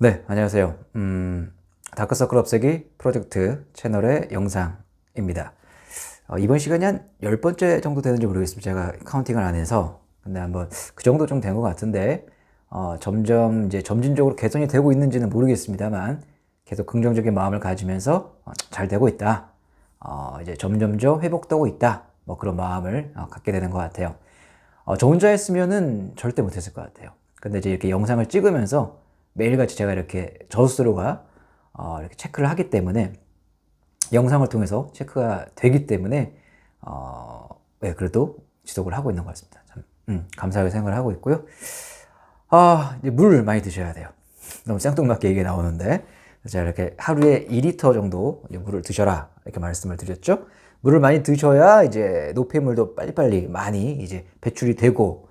네, 안녕하세요. 음, 다크서클 없애기 프로젝트 채널의 영상입니다. 어, 이번 시간이 한 10번째 정도 되는지 모르겠습니다. 제가 카운팅을 안 해서. 근데 한번 그 정도 좀 된 것 같은데, 어, 점점 이제 점진적으로 개선이 되고 있는지는 모르겠습니다만, 계속 긍정적인 마음을 가지면서 어, 잘 되고 있다. 어, 이제 점점점 회복되고 있다. 뭐 그런 마음을 어, 갖게 되는 것 같아요. 어, 저 혼자 했으면은 절대 못했을 것 같아요. 근데 이제 이렇게 영상을 찍으면서 매일같이 제가 이렇게 저 스스로가 어, 이렇게 체크를 하기 때문에 영상을 통해서 체크가 되기 때문에 어, 네, 그래도 지속을 하고 있는 것 같습니다. 참 음, 감사하게 생각을 하고 있고요. 아, 이제 물 많이 드셔야 돼요. 너무 쌍뚱맞게 얘기 나오는데 제가 이렇게 하루에 2리터 정도 물을 드셔라 이렇게 말씀을 드렸죠. 물을 많이 드셔야 이제 노폐물도 빨리빨리 많이 이제 배출이 되고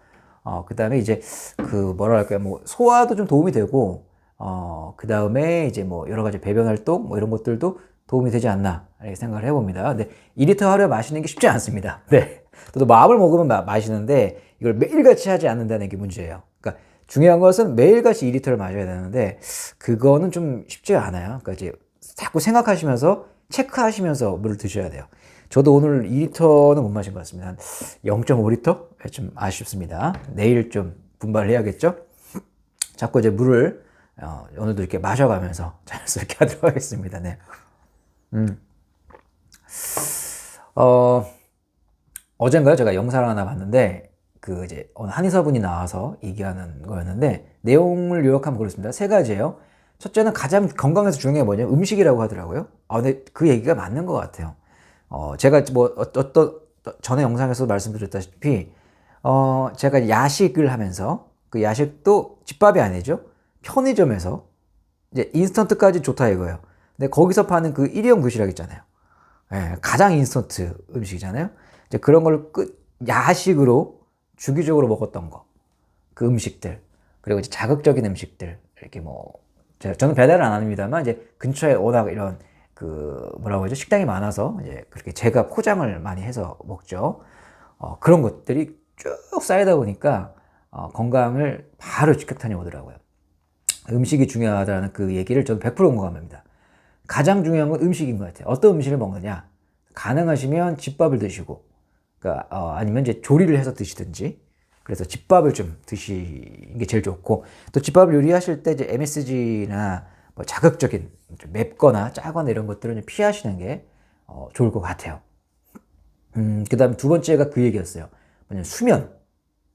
어, 그 다음에 이제 그 뭐랄까요, 뭐 소화도 좀 도움이 되고, 어, 그 다음에 이제 뭐 여러 가지 배변 활동 뭐 이런 것들도 도움이 되지 않나 이렇게 생각을 해봅니다. 근데 2리터 하루에 마시는 게 쉽지 않습니다. 네. 또 마음을 먹으면 마, 마시는데 이걸 매일같이 하지 않는다는 게 문제예요. 그러니까 중요한 것은 매일같이 2리터를 마셔야 되는데 그거는 좀 쉽지가 않아요. 그러니까 이제 자꾸 생각하시면서 체크하시면서 물을 드셔야 돼요. 저도 오늘 2리터는 못 마신 것 같습니다. 한 0.5리터? 좀 아쉽습니다. 내일 좀 분발을 해야겠죠? 자꾸 이제 물을 어, 오늘도 이렇게 마셔가면서 자연스럽게 하도록 하겠습니다. 네. 음. 어, 어젠가요? 제가 영상을 하나 봤는데, 그 이제 어느 한의사분이 나와서 얘기하는 거였는데, 내용을 요약하면 그렇습니다. 세 가지예요. 첫째는 가장 건강에서 중요한 게 뭐냐면 음식이라고 하더라고요. 아, 근데 그 얘기가 맞는 것 같아요. 어, 제가 뭐 어떤 전에 영상에서 말씀드렸다시피 어, 제가 야식을 하면서 그 야식도 집밥이 아니죠. 편의점에서 이제 인스턴트까지 좋다 이거예요. 근데 거기서 파는 그 일회용 도시락 있잖아요. 예, 가장 인스턴트 음식이잖아요. 이제 그런 걸 끝, 야식으로 주기적으로 먹었던 거. 그 음식들. 그리고 이제 자극적인 음식들. 이렇게 뭐, 저는 배달을 안 합니다만, 이제 근처에 워낙 이런 그 뭐라고 하죠 식당이 많아서 이제 그렇게 제가 포장을 많이 해서 먹죠. 어, 그런 것들이 쭉 쌓이다 보니까 어, 건강을 바로 직격탄이 오더라고요. 음식이 중요하다는 그 얘기를 저는 100% 공감합니다. 가장 중요한 건 음식인 것 같아요. 어떤 음식을 먹느냐. 가능하시면 집밥을 드시고, 그러니까 어, 아니면 이제 조리를 해서 드시든지. 그래서 집밥을 좀 드시는 게 제일 좋고, 또 집밥을 요리하실 때 이제 MSG나 뭐 자극적인 맵거나 짜거나 이런 것들은 피하시는 게 어, 좋을 것 같아요. 음, 그 다음 두 번째가 그 얘기였어요. 뭐냐면 수면.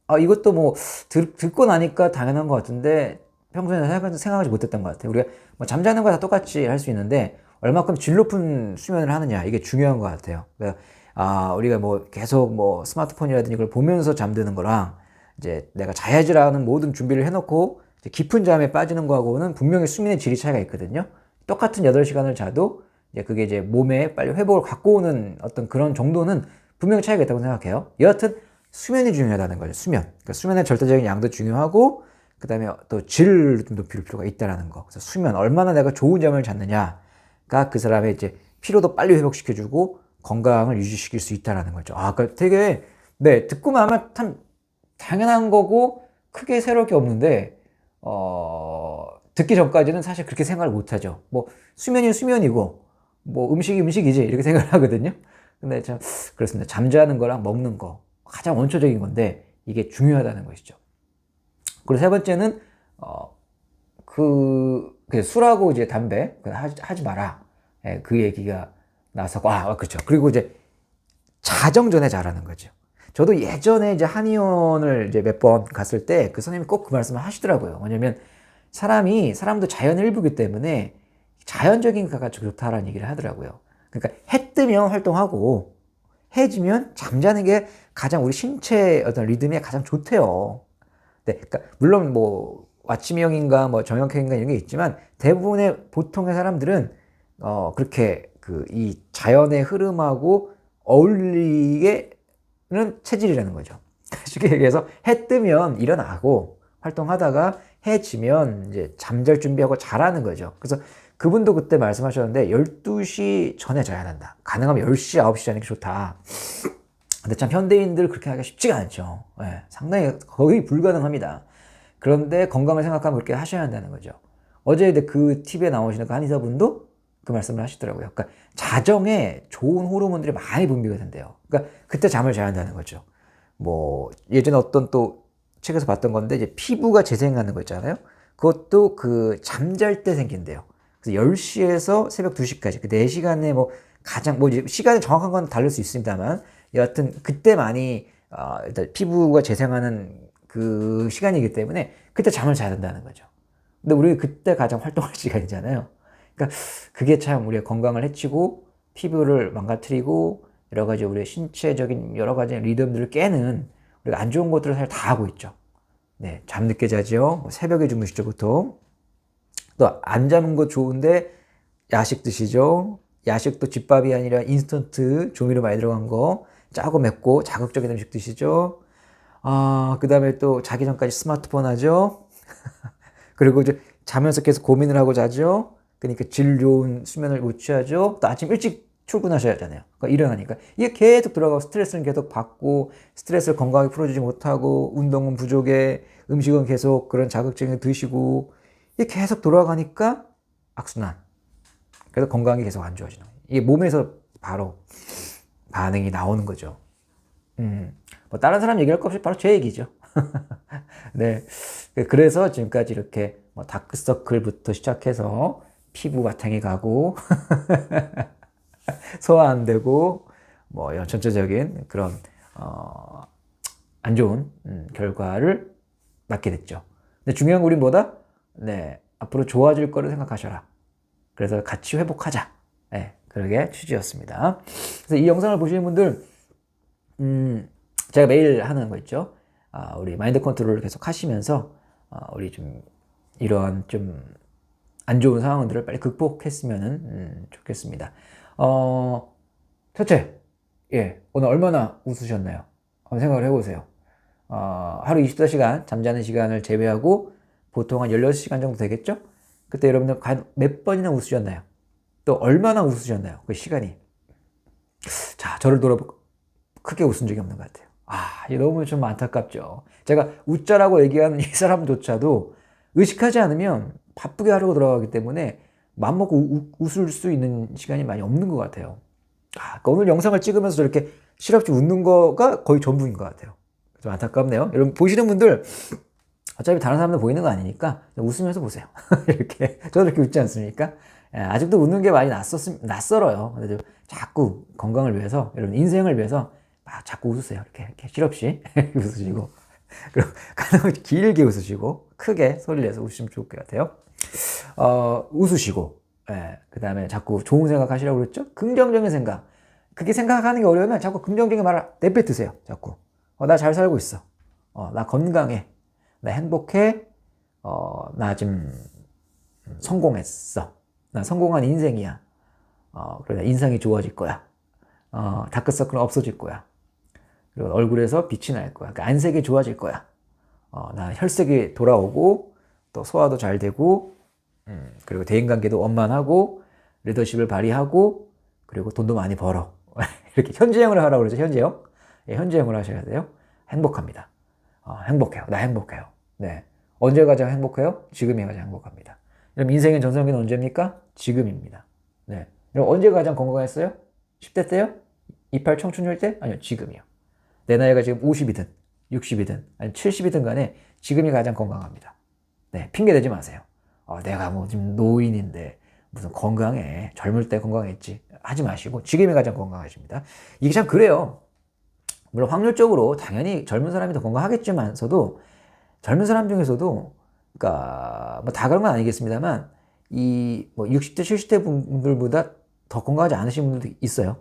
아, 이것도 뭐 들, 듣고 나니까 당연한 것 같은데 평소에 생각하지 못했던 것 같아요. 우리가 뭐 잠자는 거 다 똑같이 할 수 있는데 얼마큼 질 높은 수면을 하느냐 이게 중요한 것 같아요. 그러니까 아, 우리가 뭐 계속 뭐 스마트폰이라든지 이걸 보면서 잠드는 거랑 이제 내가 자야지라는 모든 준비를 해놓고 깊은 잠에 빠지는 거하고는 분명히 수면의 질이 차이가 있거든요. 똑같은 8시간을 자도 이제 그게 이제 몸에 빨리 회복을 갖고 오는 어떤 그런 정도는 분명히 차이가 있다고 생각해요. 여하튼 수면이 중요하다는 거죠. 수면. 그러니까 수면의 절대적인 양도 중요하고 그 다음에 또 질을 좀 높일 필요가 있다라는 거. 그래서 수면 얼마나 내가 좋은 잠을 잤느냐가 그 사람의 이제 피로도 빨리 회복시켜주고 건강을 유지시킬 수 있다라는 거죠. 아, 그러니까 되게 네 듣고만 하면 참 당연한 거고 크게 새로울 게 없는데 어, 듣기 전까지는 사실 그렇게 생각을 못 하죠. 뭐, 수면이 수면이고, 뭐, 음식이 음식이지, 이렇게 생각을 하거든요. 근데 참, 그렇습니다. 잠자는 거랑 먹는 거, 가장 원초적인 건데, 이게 중요하다는 것이죠. 그리고 세 번째는, 어, 그, 그 술하고 이제 담배, 하지, 하지 마라. 예, 그 얘기가 나서, 아, 그렇죠. 그리고 이제, 자정 전에 자라는 거죠. 저도 예전에 이제 한의원을 이제 몇 번 갔을 때 그 선생님이 꼭 그 말씀을 하시더라고요. 왜냐면 사람이, 사람도 자연의 일부기 때문에 자연적인 가가 좋다라는 얘기를 하더라고요. 그러니까 해 뜨면 활동하고 해 지면 잠자는 게 가장 우리 신체 어떤 리듬에 가장 좋대요. 네, 그러니까 물론 뭐 아침형인가 뭐 저녁형인가 이런 게 있지만 대부분의 보통의 사람들은 어 그렇게 그 이 자연의 흐름하고 어울리게 는 체질이라는 거죠. 쉽게 얘기해서 해 뜨면 일어나고 활동하다가 해 지면 이제 잠잘 준비하고 자라는 거죠. 그래서 그분도 그때 말씀하셨는데 12시 전에 자야 한다. 가능하면 10시, 9시 자는 게 좋다. 근데 참 현대인들 그렇게 하기가 쉽지가 않죠. 네, 상당히 거의 불가능합니다. 그런데 건강을 생각하면 그렇게 하셔야 한다는 거죠. 어제 그 TV에 나오시는 그 한의사분도 그 말씀을 하시더라고요. 그러니까 자정에 좋은 호르몬들이 많이 분비가 된대요. 그러니까 그때 잠을 자야 한다는 거죠. 뭐 예전에 어떤 또 책에서 봤던 건데 이제 피부가 재생하는 거 있잖아요. 그것도 그 잠잘 때 생긴대요. 그래서 10시에서 새벽 2시까지 그 4시간에 뭐 가장 뭐 시간이 정확한 건 다를 수 있습니다만 여하튼 그때 많이 어, 일단 피부가 재생하는 그 시간이기 때문에 그때 잠을 자야 된다는 거죠. 근데 우리 그때 가장 활동할 시간이잖아요. 그러니까 그게 참 우리의 건강을 해치고 피부를 망가뜨리고 여러 가지 우리의 신체적인 여러 가지 리듬들을 깨는 우리가 안 좋은 것들을 사실 다 하고 있죠. 네, 잠 늦게 자죠. 뭐 새벽에 주무시죠, 보통. 또 안 자는 거 좋은데 야식 드시죠. 야식도 집밥이 아니라 인스턴트 조미료 많이 들어간 거 짜고 맵고 자극적인 음식 드시죠. 아, 그 다음에 또 자기 전까지 스마트폰 하죠. 그리고 이제 자면서 계속 고민을 하고 자죠. 그러니까 질 좋은 수면을 못 취하죠. 또 아침 일찍 출근하셔야 하잖아요. 그러니까 일어나니까 이게 계속 들어가고 스트레스는 계속 받고 스트레스를 건강하게 풀어주지 못하고 운동은 부족해 음식은 계속 그런 자극적인 거 드시고 이게 계속 돌아가니까 악순환. 그래서 건강이 계속 안 좋아지는 거예요. 이게 몸에서 바로 반응이 나오는 거죠. 음, 뭐 다른 사람 얘기할 거 없이 바로 제 얘기죠. 네. 그래서 지금까지 이렇게 뭐 다크서클부터 시작해서 피부 바탕에 가고 소화 안 되고 뭐 이런 전체적인 그런 어, 안 좋은 음, 결과를 맞게 됐죠. 근데 중요한 건 우리 뭐다? 네, 앞으로 좋아질 거를 생각하셔라. 그래서 같이 회복하자. 네, 그러게 취지였습니다. 그래서 이 영상을 보시는 분들, 음, 제가 매일 하는 거 있죠. 아, 우리 마인드 컨트롤을 계속 하시면서, 아, 우리 좀 이러한 좀 안 좋은 상황들을 빨리 극복했으면 음, 좋겠습니다. 어, 첫째, 예, 오늘 얼마나 웃으셨나요? 한번 생각을 해보세요. 어, 하루 24시간 잠자는 시간을 제외하고 보통 한 16시간 정도 되겠죠? 그때 여러분들 몇 번이나 웃으셨나요? 또 얼마나 웃으셨나요? 그 시간이. 자, 저를 돌아보고 크게 웃은 적이 없는 것 같아요. 아, 너무 좀 안타깝죠. 제가 웃자라고 얘기하는 이 사람조차도 의식하지 않으면 바쁘게 하려고 들어가기 때문에 맘먹고 우, 웃을 수 있는 시간이 많이 없는 것 같아요. 아, 그러니까 오늘 영상을 찍으면서 저렇게 실없이 웃는 거가 거의 전부인 것 같아요. 좀 안타깝네요. 여러분 보시는 분들 어차피 다른 사람들 보이는 거 아니니까 웃으면서 보세요. 이렇게 저도 이렇게 웃지 않습니까? 예, 아직도 웃는 게 많이 낯섰 낯설어요. 근데 자꾸 건강을 위해서 여러분 인생을 위해서 막 자꾸 웃으세요. 이렇게, 이렇게 실없이 웃으시고 그리고 가능한 길게 웃으시고 크게 소리를 내서 웃으시면 좋을 것 같아요. 어, 웃으시고 예, 그 다음에 자꾸 좋은 생각 하시라고 그랬죠? 긍정적인 생각. 그게 생각하는 게 어려우면 자꾸 긍정적인 말을 내뱉으세요. 자꾸. 어, 나 잘 살고 있어. 어, 나 건강해. 나 행복해. 어, 나 지금 성공했어. 나 성공한 인생이야. 어, 그러다 인상이 좋아질 거야. 어, 다크서클은 없어질 거야. 그리고 얼굴에서 빛이 날 거야. 그러니까 안색이 좋아질 거야. 어, 나 혈색이 돌아오고 또 소화도 잘 되고 음, 그리고 대인관계도 원만하고 리더십을 발휘하고 그리고 돈도 많이 벌어. 이렇게 현재형을 하라고 그러죠. 현재형. 예, 현재형을 하셔야 돼요. 행복합니다. 어, 행복해요. 나 행복해요. 네. 언제 가장 행복해요? 지금이 가장 행복합니다. 그럼 인생의 전성기는 언제입니까? 지금입니다. 네. 그럼 언제 가장 건강했어요? 10대 때요? 28 청춘일 때? 아니요, 지금이요. 내 나이가 지금 50이든 60이든 아니 70이든 간에 지금이 가장 건강합니다. 네, 핑계 대지 마세요. 어, 내가 뭐 지금 노인인데 무슨 건강해. 젊을 때 건강했지. 하지 마시고 지금이 가장 건강하십니다. 이게 참 그래요. 물론 확률적으로 당연히 젊은 사람이 더 건강하겠지만서도 젊은 사람 중에서도 그러니까 뭐 다 그런 건 아니겠습니다만 이 뭐 60대 70대 분들보다 더 건강하지 않으신 분들도 있어요.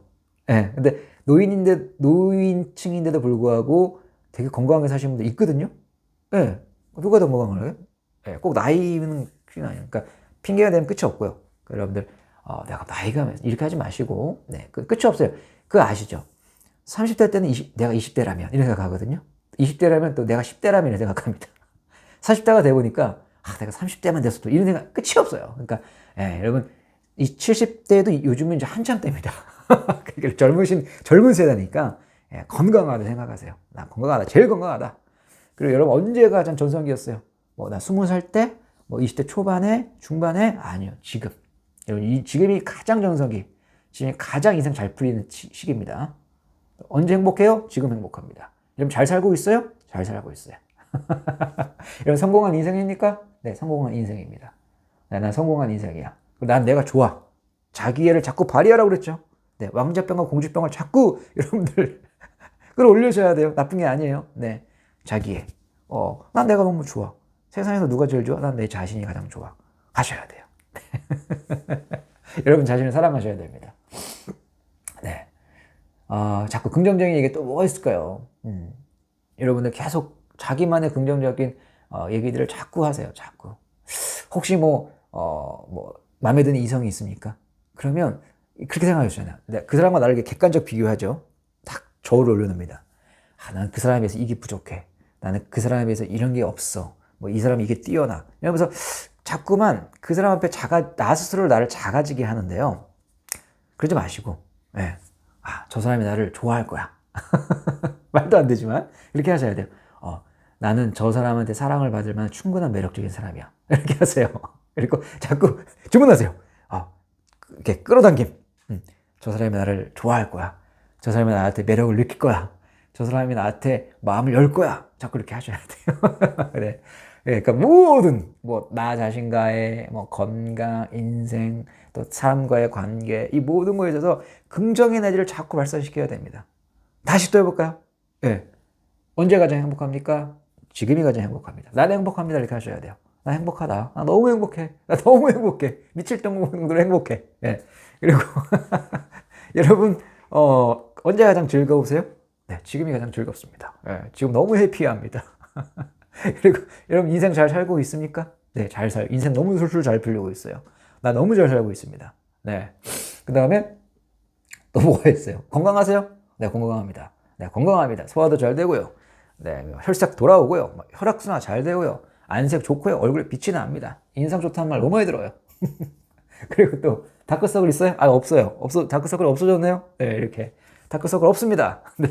예. 네, 근데 노인인데 노인층인데도 불구하고 되게 건강하게 사시는 분들 있거든요. 예. 네, 누가 더 건강을 해요? 예. 네, 꼭 나이는 그게 아니에요. 그러니까 핑계가 되면 끝이 없고요. 그러니까 여러분들 어, 내가 나이가 이렇게 하지 마시고 네. 그 끝이 없어요. 그거 아시죠? 30대 때는 20, 내가 20대라면 이런 생각하거든요. 20대라면 또 내가 10대라면 이런 생각합니다. 40대가 돼 보니까 아, 내가 30대만 됐어도 이런 생각 끝이 없어요. 그러니까 예, 여러분 이 70대도 요즘은 이제 한참 때입니다. 그러니까 젊으신 젊은 세대니까 예, 건강하다 생각하세요. 나 건강하다, 제일 건강하다. 그리고 여러분 언제가 가장 전성기였어요? 뭐 나 20살 때, 뭐 20대 초반에, 중반에? 아니요. 지금. 여러분, 이 지금이 가장 정석이, 지금이 가장 인생 잘 풀리는 시- 시기입니다. 언제 행복해요? 지금 행복합니다. 여러분 잘 살고 있어요? 잘 살고 있어요. 여러분 성공한 인생입니까? 네, 성공한 인생입니다. 네, 난 성공한 인생이야. 난 내가 좋아. 자기애를 자꾸 발휘하라고 그랬죠. 네, 왕자병과 공주병을 자꾸 여러분들 끌어올려줘야 돼요. 나쁜 게 아니에요. 네, 자기애. 어, 난 내가 너무 좋아. 세상에서 누가 제일 좋아? 난 내 자신이 가장 좋아. 하셔야 돼요. 여러분 자신을 사랑하셔야 됩니다. 네. 아, 자꾸 긍정적인 얘기 또 뭐가 있을까요? 음. 여러분들 계속 자기만의 긍정적인 어, 얘기들을 자꾸 하세요. 자꾸. 혹시 뭐, 어, 뭐, 마음에 드는 이성이 있습니까? 그러면 그렇게 생각하시잖아요. 네, 그 사람과 나를 이렇게 객관적 비교하죠. 딱 저울을 올려놓습니다. 아, 나는 그 사람에 비해서 이게 부족해. 나는 그 사람에 비해서 이런 게 없어. 뭐 이 사람이 이게 뛰어나. 이러면서 자꾸만 그 사람 앞에 작아, 나 스스로를 나를 작아지게 하는데요. 그러지 마시고, 예. 아, 저 사람이 나를 좋아할 거야. 말도 안 되지만, 이렇게 하셔야 돼요. 어, 나는 저 사람한테 사랑을 받을 만한 충분한 매력적인 사람이야. 이렇게 하세요. 그리고 자꾸 주문하세요. 아, 이렇게 끌어당김. 음, 저 사람이 나를 좋아할 거야. 저 사람이 나한테 매력을 느낄 거야. 저 사람이 나한테 마음을 열 거야. 자꾸 이렇게 하셔야 돼요. 네. 예, 그러니까 모든 뭐 나 자신과의 뭐 건강, 인생, 또 사람과의 관계 이 모든 거에 있어서 긍정의 에너지를 자꾸 발산시켜야 됩니다. 다시 또 해볼까요? 예. 언제 가장 행복합니까? 지금이 가장 행복합니다. 나는 행복합니다. 이렇게 하셔야 돼요. 나 행복하다. 나 너무 행복해. 나 너무 행복해. 미칠 정도로 행복해. 예. 그리고 여러분 어, 언제 가장 즐거우세요? 네, 지금이 가장 즐겁습니다. 예, 지금 너무 해피합니다. 그리고 여러분 인생 잘 살고 있습니까? 네, 잘 살. 인생 너무 술술 잘 풀리고 있어요. 나 너무 잘 살고 있습니다. 네. 그 다음에 또 뭐가 있어요? 건강하세요? 네, 건강합니다. 네, 건강합니다. 소화도 잘 되고요. 네, 혈색 돌아오고요. 뭐 혈액순환 잘 되고요. 안색 좋고요. 얼굴에 빛이 납니다. 인상 좋다는 말 너무 많이 들어요. 그리고 또 다크서클 있어요? 아 없어요. 없어 다크서클 없어졌네요. 네 이렇게 다크서클 없습니다. 네.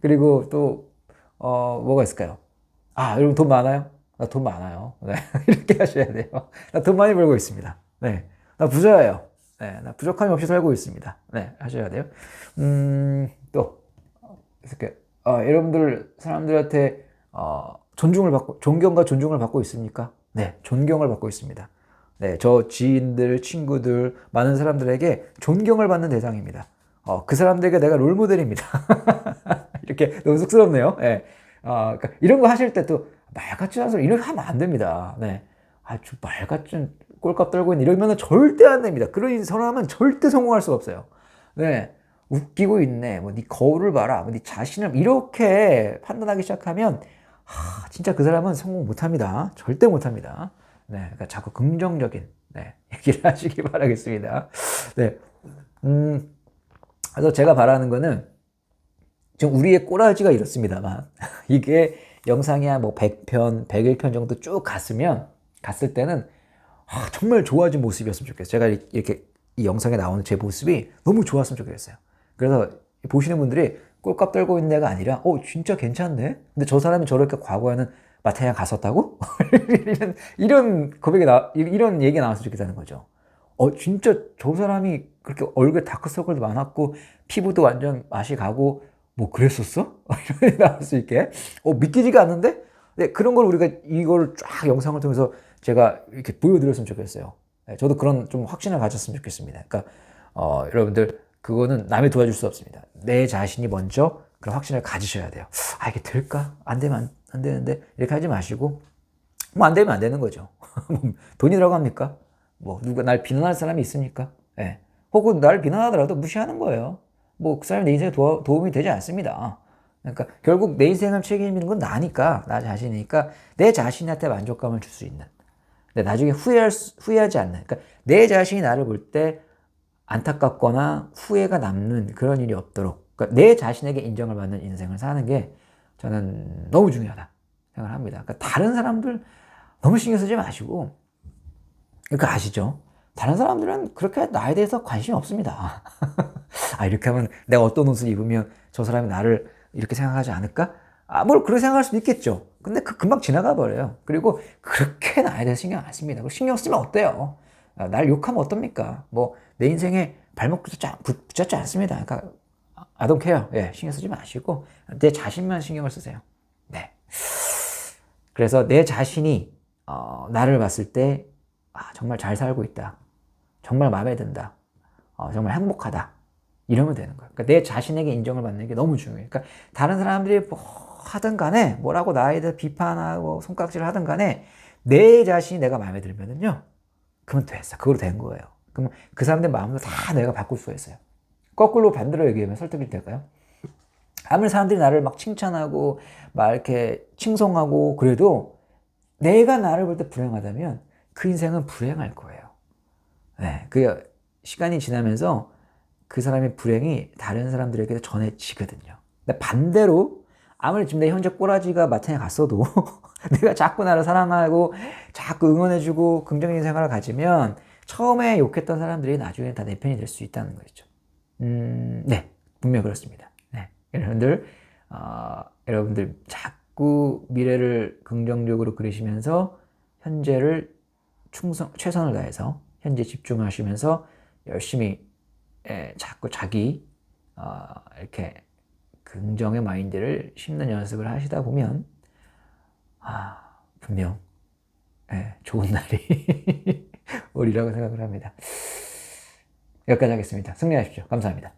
그리고 또 어, 뭐가 있을까요? 아 여러분 돈 많아요? 나 돈 많아요. 네 이렇게 하셔야 돼요. 나 돈 많이 벌고 있습니다. 네, 나 부자예요. 네, 나 부족함이 없이 살고 있습니다. 네 하셔야 돼요. 음 또 이렇게 어, 여러분들 사람들한테 어, 존중을 받고 존경과 존중을 받고 있습니까? 네, 존경을 받고 있습니다. 네, 저 지인들, 친구들, 많은 사람들에게 존경을 받는 대상입니다. 어, 그 사람들에게 내가 롤 모델입니다. 이렇게 너무 쑥스럽네요. 네. 어, 그러니까 이런 거 하실 때 또 말 같지 소리 이렇게 하면 안 됩니다. 네. 아주 말 같은 꼴값 떨고 있는 이러면 절대 안 됩니다. 그런 사람은 절대 성공할 수가 없어요. 네. 웃기고 있네. 뭐, 네 거울을 봐라. 뭐, 네 자신을 이렇게 판단하기 시작하면, 하, 진짜 그 사람은 성공 못 합니다. 절대 못 합니다. 네. 그러니까 자꾸 긍정적인, 네. 얘기를 하시기 바라겠습니다. 네. 음, 그래서 제가 바라는 거는, 지금 우리의 꼬라지가 이렇습니다만, 이게 영상이 한뭐 100편, 101편 정도 쭉 갔으면, 갔을 때는, 아, 정말 좋아진 모습이었으면 좋겠어요. 제가 이렇게 이 영상에 나오는 제 모습이 너무 좋았으면 좋겠어요. 그래서 보시는 분들이 꼴값 떨고 있는 애가 아니라, 어, 진짜 괜찮네? 근데 저 사람이 저렇게 과거에는 마태양 갔었다고? 이런, 이런 고백이 나, 이런 얘기가 나왔으면 좋겠다는 거죠. 어, 진짜 저 사람이 그렇게 얼굴에 다크서클도 많았고, 피부도 완전 맛이 가고, 뭐 그랬었어? 이런 게 나올 수 있게. 어, 믿기지가 않는데? 네, 그런 걸 우리가 이걸 쫙 영상을 통해서 제가 이렇게 보여드렸으면 좋겠어요. 네, 저도 그런 좀 확신을 가졌으면 좋겠습니다. 그러니까, 어, 여러분들, 그거는 남이 도와줄 수 없습니다. 내 자신이 먼저 그런 확신을 가지셔야 돼요. 아, 이게 될까? 안 되면 안, 안 되는데? 이렇게 하지 마시고, 뭐 안 되면 안 되는 거죠. 돈이 들어갑니까? 뭐, 누가 날 비난할 사람이 있습니까? 예. 네. 혹은 날 비난하더라도 무시하는 거예요. 뭐, 그 사람이 내 인생에 도, 도움이 되지 않습니다. 그러니까 결국 내 인생을 책임지는 건 나니까, 나 자신이니까 내 자신한테 만족감을 줄 수 있는. 근데 나중에 후회할, 수, 후회하지 않는. 그러니까 내 자신이 나를 볼 때 안타깝거나 후회가 남는 그런 일이 없도록. 그러니까 내 자신에게 인정을 받는 인생을 사는 게 저는 너무 중요하다 생각을 합니다. 그러니까 다른 사람들 너무 신경 쓰지 마시고, 그러니까 아시죠? 다른 사람들은 그렇게 나에 대해서 관심이 없습니다. 아, 이렇게 하면 내가 어떤 옷을 입으면 저 사람이 나를 이렇게 생각하지 않을까? 아, 뭘 그렇게 생각할 수도 있겠죠. 근데 그 금방 지나가 버려요. 그리고 그렇게 나에 대해서 신경 안 씁니다. 신경 쓰면 어때요? 아, 날 욕하면 어떻습니까? 뭐 내 인생에 발목 붙였지, 않- 붙- 붙였지 않습니다. 그러니까 care. 예, 신경 쓰지 마시고 내 자신만 신경을 쓰세요. 네. 그래서 내 자신이 어, 나를 봤을 때 아, 정말 잘 살고 있다. 정말 마음에 든다. 어, 정말 행복하다. 이러면 되는 거예요. 그러니까 내 자신에게 인정을 받는 게 너무 중요해요. 그러니까 다른 사람들이 뭐 하든 간에 뭐라고 나에 대해 비판하고 손깍질을 하든 간에 내 자신이 내가 마음에 들면은요. 그러면 됐어. 그걸로 된 거예요. 그럼 그 사람들 마음도 다 내가 바꿀 수가 있어요. 거꾸로 반대로 얘기하면 설득이 될까요? 아무리 사람들이 나를 막 칭찬하고 막 이렇게 칭송하고 그래도 내가 나를 볼 때 불행하다면 그 인생은 불행할 거예요. 네, 그 시간이 지나면서 그 사람의 불행이 다른 사람들에게도 전해지거든요. 근데 반대로 아무리 지금 내 현재 꼬라지가 마탱에 갔어도 내가 자꾸 나를 사랑하고 자꾸 응원해주고 긍정적인 생각을 가지면 처음에 욕했던 사람들이 나중에 다 내 편이 될 수 있다는 거죠. 음, 네, 분명 그렇습니다. 네, 여러분들, 어, 여러분들 자꾸 미래를 긍정적으로 그리시면서 현재를 충성, 최선을 다해서 현재 집중하시면서 열심히 에, 자꾸 자기 어, 이렇게 긍정의 마인드를 심는 연습을 하시다 보면 아, 분명 예, 좋은 날이 오리라고 생각을 합니다. 여기까지 하겠습니다. 승리하십시오. 감사합니다.